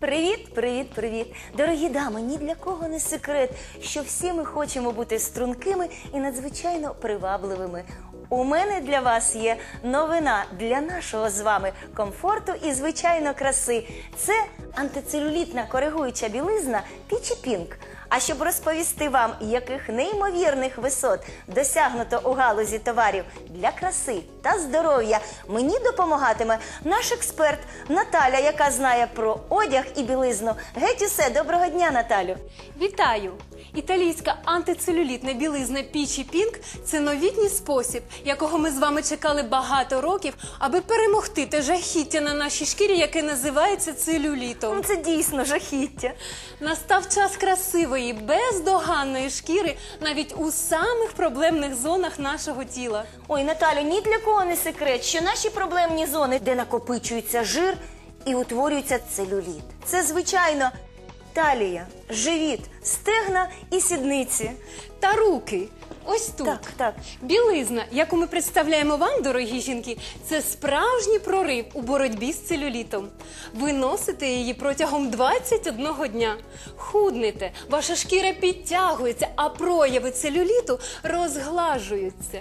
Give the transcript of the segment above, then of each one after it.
Привіт, привіт, привіт. Дорогі дами, ні для кого не секрет, що всі ми хочемо бути стрункими і надзвичайно привабливими. У мене для вас є новина для нашого з вами комфорту і звичайно краси. Це антицелюлітна коригуюча білизна Пінк. А щоб розповісти вам, яких неймовірних висот досягнуто у галузі товарів для краси та здоров'я, мені допомагатиме наш експерт Наталя, яка знає про одяг і білизну. Геть усе, доброго дня, Наталю. Вітаю! Італійська антицелюлітна білизна Пічі Пінк це новітній спосіб, якого ми з вами чекали багато років, аби перемогти те жахіття на нашій шкірі, яке називається целюлітом. Це дійсно жахіття. Настав час красивої, бездоганної шкіри навіть у самих проблемних зонах нашого тіла. Ой, Наталю, ні для кого не секрет, що наші проблемні зони, де накопичується жир і утворюється целюліт. Це звичайно талія, живіт, стегна і сідниці. Та руки. Ось тут. Так, так. Білизна, яку ми представляємо вам, дорогі жінки, це справжній прорив у боротьбі з целюлітом. Ви носите її протягом 21 дня. Худнете, ваша шкіра підтягується, а прояви целюліту розглажуються.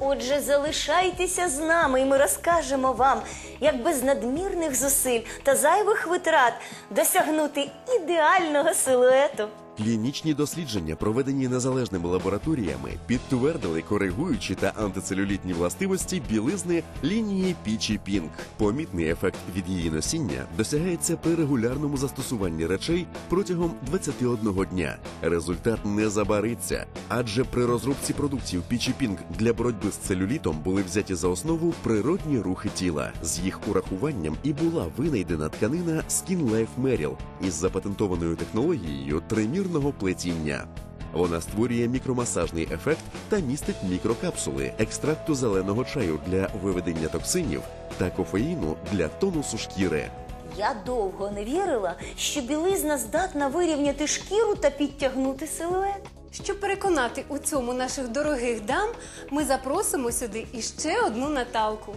Отже, залишайтеся з нами, і ми розкажемо вам, як без надмірних зусиль та зайвих витрат досягнути ідеального силуету. Клінічні дослідження, проведені незалежними лабораторіями, підтвердили коригуючі та антицелюлітні властивості білизни лінії Пічі Пінк. Помітний ефект від її носіння досягається при регулярному застосуванні речей протягом 21 дня. Результат не забариться, адже при розробці продуктів Пічі Пінк для боротьби з целюлітом були взяті за основу природні рухи тіла. З їх урахуванням і була винайдена тканина Skin Life Merrill із запатентованою технологією тримірного плетіння. Вона створює мікромасажний ефект та містить мікрокапсули екстракту зеленого чаю для виведення токсинів та кофеїну для тонусу шкіри. Я довго не вірила, що білизна здатна вирівняти шкіру та підтягнути силует. Щоб переконати у цьому наших дорогих дам, ми запросимо сюди іще одну Наталку.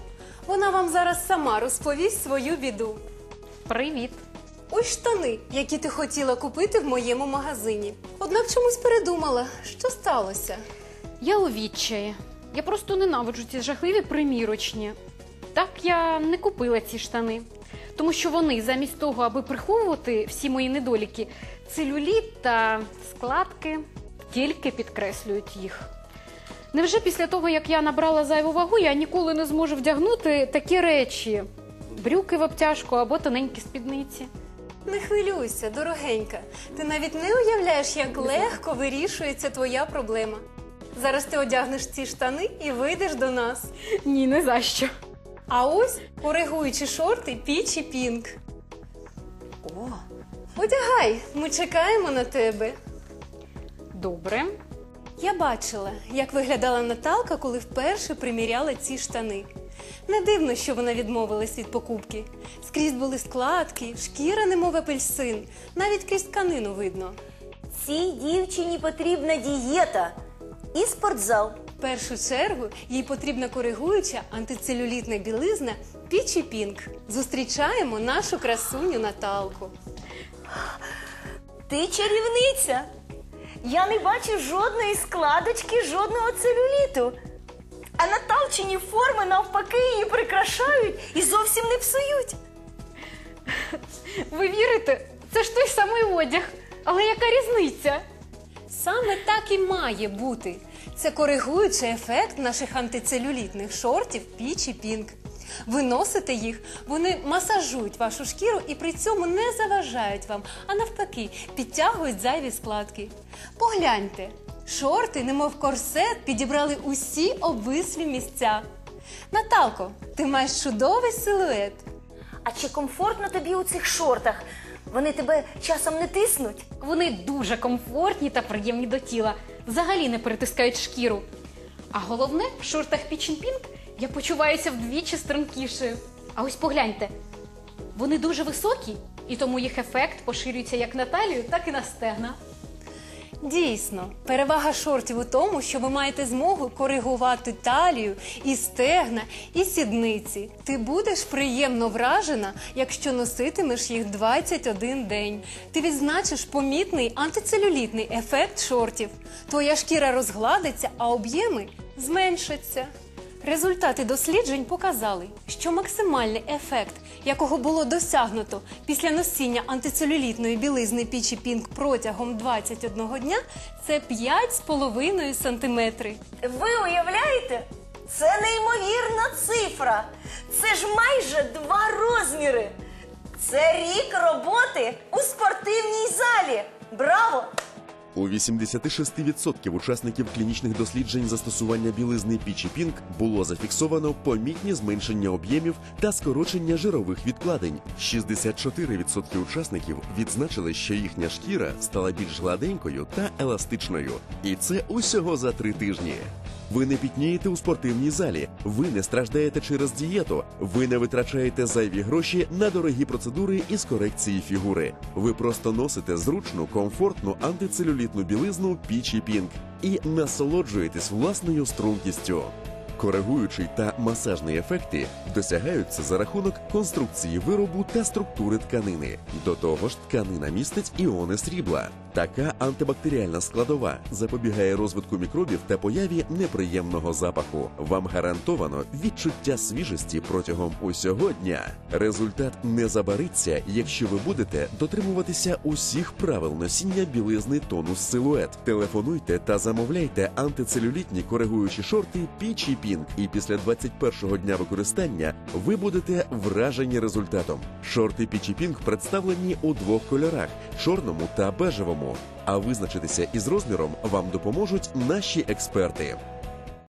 Вона вам зараз сама розповість свою біду. Привіт! Ось штани, які ти хотіла купити в моєму магазині. Однак чомусь передумала, що сталося. Я у відчаї. Я просто ненавиджу ці жахливі примірочні. Так я не купила ці штани, тому що вони, замість того, аби приховувати всі мої недоліки, целюліт та складки тільки підкреслюють їх. Невже після того, як я набрала зайву вагу, я ніколи не зможу вдягнути такі речі: брюки в обтяжку або тоненькі спідниці? Не хвилюйся, дорогенька. Ти навіть не уявляєш, як легко вирішується твоя проблема. Зараз ти одягнеш ці штани і вийдеш до нас. Ні, не за що. А ось коригуючі шорти Пічі Пінк. О, Одягай, ми чекаємо на тебе. Добре. Я бачила, як виглядала Наталка, коли вперше приміряла ці штани. Не дивно, що вона відмовилась від покупки. Скрізь були складки, шкіра, немов апельсин, навіть крізь тканину видно. цій дівчині потрібна дієта і спортзал. В першу чергу їй потрібна коригуюча антицелюлітна білизна Пічі Пінк. Зустрічаємо нашу красуню Наталку. Ти чарівниця. Я не бачу жодної складочки, жодного целюліту. А наталчені форми навпаки її прикрашають і зовсім не псують. Ви вірите? Це ж той самий одяг. Але яка різниця? Саме так і має бути. Це коригуючий ефект наших антицелюлітних шортів Пічі Пінк. Ви носите їх, вони масажують вашу шкіру і при цьому не заважають вам, а навпаки, підтягують зайві складки. Погляньте, шорти, немов корсет, підібрали усі обвислі місця. Наталко, ти маєш чудовий силует. А чи комфортно тобі у цих шортах? Вони тебе часом не тиснуть? Вони дуже комфортні та приємні до тіла, взагалі не перетискають шкіру. А головне, в шортах Pink я почуваюся вдвічі стрункішою. А ось погляньте, вони дуже високі, і тому їх ефект поширюється як на талію, так і на стегна. Дійсно, перевага шортів у тому, що ви маєте змогу коригувати талію, і стегна, і сідниці. Ти будеш приємно вражена, якщо носитимеш їх 21 день. Ти відзначиш помітний антицелюлітний ефект шортів. Твоя шкіра розгладиться, а об'єми зменшаться. Результати досліджень показали, що максимальний ефект, якого було досягнуто після носіння антицелюлітної білизни Пічі Пінк протягом 21 дня, це 5,5 сантиметри. Ви уявляєте? Це неймовірна цифра. Це ж майже два розміри. Це рік роботи у спортивній залі. Браво! У 86% учасників клінічних досліджень застосування білизни Пінк було зафіксовано помітні зменшення об'ємів та скорочення жирових відкладень. 64% учасників відзначили, що їхня шкіра стала більш гладенькою та еластичною. І це усього за три тижні. Ви не пітнієте у спортивній залі, ви не страждаєте через дієту, ви не витрачаєте зайві гроші на дорогі процедури із корекції фігури. Ви просто носите зручну, комфортну антицелюлітну білизну Пічі Пінк і насолоджуєтесь власною стрункістю. Коригуючий та масажний ефекти досягаються за рахунок конструкції виробу та структури тканини. До того ж, тканина містить іони срібла. Така антибактеріальна складова запобігає розвитку мікробів та появі неприємного запаху. Вам гарантовано відчуття свіжості протягом усього дня. Результат не забариться, якщо ви будете дотримуватися усіх правил носіння білизни тонус силует. Телефонуйте та замовляйте антицелюлітні коригуючі шорти Пічі Пінк. І після 21-го дня використання ви будете вражені результатом. Шорти Пічі Пінк представлені у двох кольорах чорному та бежевому. А визначитися із розміром вам допоможуть наші експерти.